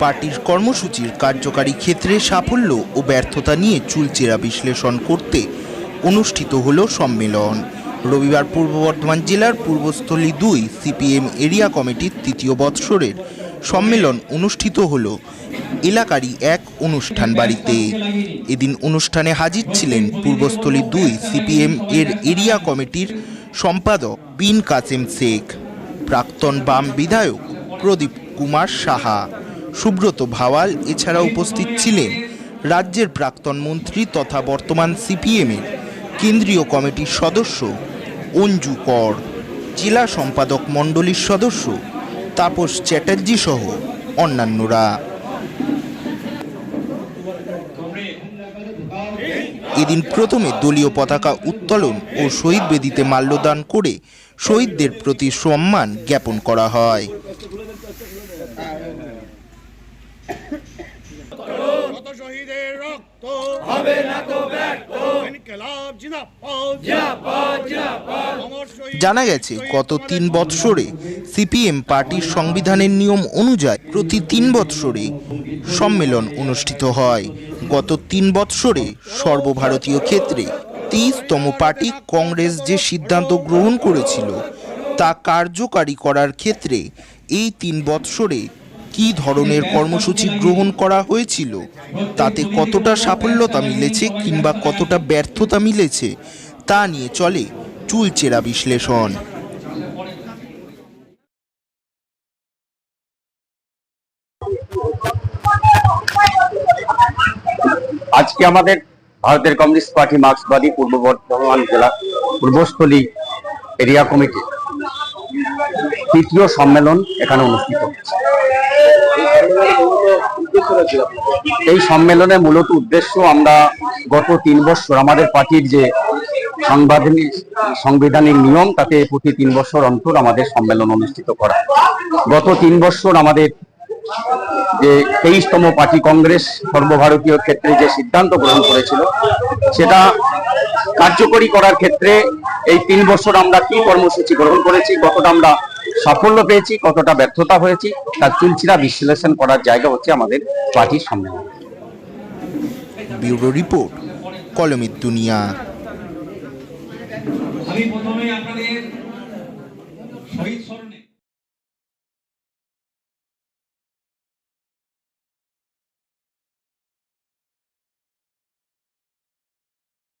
পার্টির কর্মসূচির কার্যকারী ক্ষেত্রে সাফল্য ও ব্যর্থতা নিয়ে চুলচেরা বিশ্লেষণ করতে অনুষ্ঠিত হল সম্মেলন। রবিবার পূর্ব বর্ধমান জেলার পূর্বস্থলী দুই সিপিএম এরিয়া কমিটির তৃতীয় বৎসরের সম্মেলন অনুষ্ঠিত হল এলাকারই এক অনুষ্ঠান বাড়িতে। এদিন অনুষ্ঠানে হাজির ছিলেন পূর্বস্থলী দুই সিপিএম এর এরিয়া কমিটির সম্পাদক বিন কাসেম শেখ, প্রাক্তন বাম বিধায়ক প্রদীপ কুমার সাহা। সুব্রত ভাওয়াল এছাড়া উপস্থিত ছিলেন রাজ্যের প্রাক্তন মন্ত্রী তথা বর্তমান সিপিএমের কেন্দ্রীয় কমিটির সদস্য অঞ্জু কর। জেলা সম্পাদক মণ্ডলীর সদস্য তাপস চ্যাটার্জি সহ অন্যান্যরা। এদিন প্রথমে দলীয় পতাকা উত্তোলন ও শহীদ বেদিতে মাল্যদান করে শহীদদের প্রতি সম্মান জ্ঞাপন করা হয়। কত শহীদের রক্ত। হবে না তো ব্যর্থ। জানা গেছে গত তিন বৎসরে সিপিএম পার্টির সংবিধানের নিয়ম অনুযায়ী প্রতি তিন বৎসরে সম্মেলন অনুষ্ঠিত হয়। গত তিন বৎসরে সর্বভারতীয় ক্ষেত্রে তেইশতম পার্টি কংগ্রেস যে সিদ্ধান্ত গ্রহণ করেছিল তা কার্যকারী করার ক্ষেত্রে এই তিন বৎসরে কী ধরনের কর্মসূচি গ্রহণ করা হয়েছিল? তাতে কতটা সাফল্যতা মিলেছে কিংবা কতটা ব্যর্থতা মিলেছে? তা নিয়ে চলে চুলচেরা বিশ্লেষণ। আজকে আমাদের ভারতের কমিউনিস্ট পার্টি মার্ক্সবাদী পূর্ব বর্ধমান জেলা পূর্বস্থলী এরিয়া কমিটি তৃতীয় সম্মেলন এখানে অনুষ্ঠিত হচ্ছে। এই সম্মেলনে মূলত উদ্দেশ্য আমরা গত তিন বছর আমাদের পার্টির যে সাংবিধানিক সাংবিধানিক নিয়ম, তাতে প্রতি তিন বছর অন্তর আমাদের সম্মেলন অনুষ্ঠিত করা। গত তিন বছর আমাদের যে তেইশতম পার্টি কংগ্রেস সর্বভারতীয় ক্ষেত্রে যে সিদ্ধান্ত গ্রহণ করেছিল, সেটা কার্যকরী করার ক্ষেত্রে এই তিন বছর আমরা কি কর্মসূচি গ্রহণ করেছি, কতটা আমরা সাফল্য পেয়েছি কতটা ব্যর্থতা হয়েছি তার চুলচিরা বিশ্লেষণ করার জায়গা হচ্ছে আমাদের পার্টির সম্মেলন ব্যুরো রিপোর্ট কলমের দুনিয়া। আমি প্রথমে আপনাদের শহীদ স্মরণে